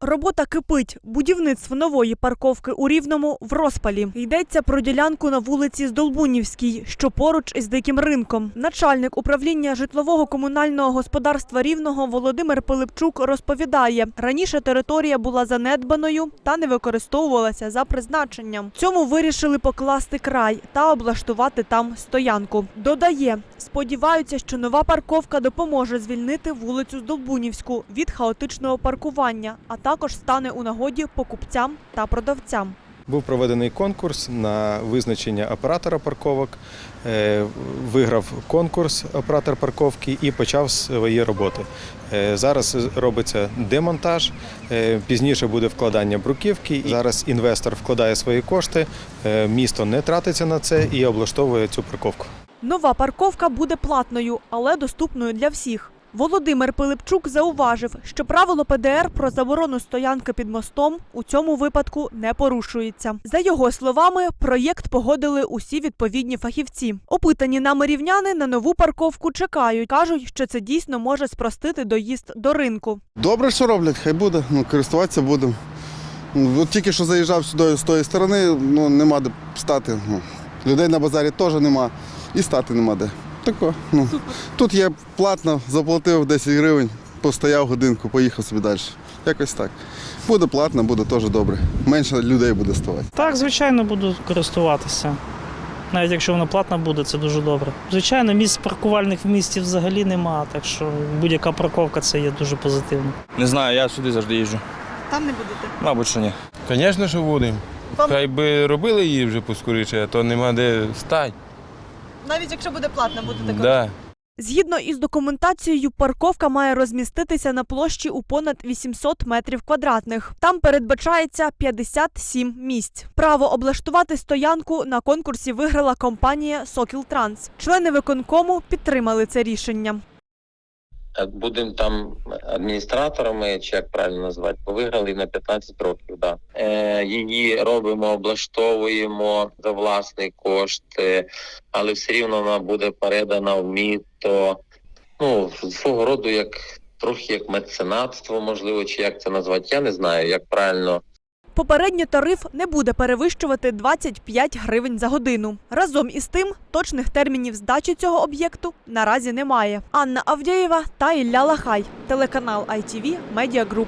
Робота кипить. Будівництво нової парковки у Рівному в розпалі. Йдеться про ділянку на вулиці Здолбунівській, що поруч із диким ринком. Начальник управління житлового комунального господарства Рівного Володимир Пилипчук розповідає, раніше територія була занедбаною та не використовувалася за призначенням. Цьому вирішили покласти край та облаштувати там стоянку. Додає, сподіваються, що нова парковка допоможе звільнити вулицю Здолбунівську від хаотичного паркування, а також стане у нагоді покупцям та продавцям. Був проведений конкурс на визначення оператора парковок. Е, Виграв конкурс оператор парковки і почав свої роботи. Е, Зараз робиться демонтаж, е, пізніше буде вкладання бруківки. Зараз інвестор вкладає свої кошти, місто не тратиться на це і облаштовує цю парковку. Нова парковка буде платною, але доступною для всіх. Володимир Пилипчук зауважив, що правило ПДР про заборону стоянки під мостом у цьому випадку не порушується. За його словами, проєкт погодили усі відповідні фахівці. Опитані нами рівняни на нову парковку чекають. кажуть, що це дійсно може спростити доїзд до ринку. Добре, що роблять, хай буде, ну, користуватися будемо. Ну, От тільки що заїжджав сюди з тої сторони, ну нема де стати. Ну, людей на базарі теж нема і стати нема де. Тако, ну. Тут є платно, заплатив 10 гривень, постояв годинку, поїхав собі далі. Якось так. Буде платно, буде теж добре. Менше людей буде ставати. Так, звичайно, буду користуватися. Навіть якщо вона платна буде, це дуже добре. Звичайно, місць паркувальних в місті взагалі нема, так що будь-яка парковка це є дуже позитивно. Не знаю, я сюди завжди їжджу. Там не будете. Мабуть, що ні. Звісно, що будемо. Хай би робили її вже поскоріше, а то нема де стати. Навіть якщо буде платна, також. Да. Згідно із документацією, парковка має розміститися на площі у понад 800 метрів квадратних. Там передбачається 57 місць. Право облаштувати стоянку на конкурсі виграла компанія Сокіл Транс. Члени виконкому підтримали це рішення. Будемо там адміністраторами, чи як правильно назвати, виграли на 15 років. Да. Е, її робимо, облаштовуємо за власний кошт, е, але все рівно вона буде передана в місто. Ну, свого роду як трохи як меценатство, можливо, чи як це назвати. Я не знаю, як правильно Попередньо тариф не буде перевищувати 25 гривень за годину. Разом із тим, точних термінів здачі цього об'єкту наразі немає. Анна Авдєєва та Ілля Лахай, телеканал ITV Media Group.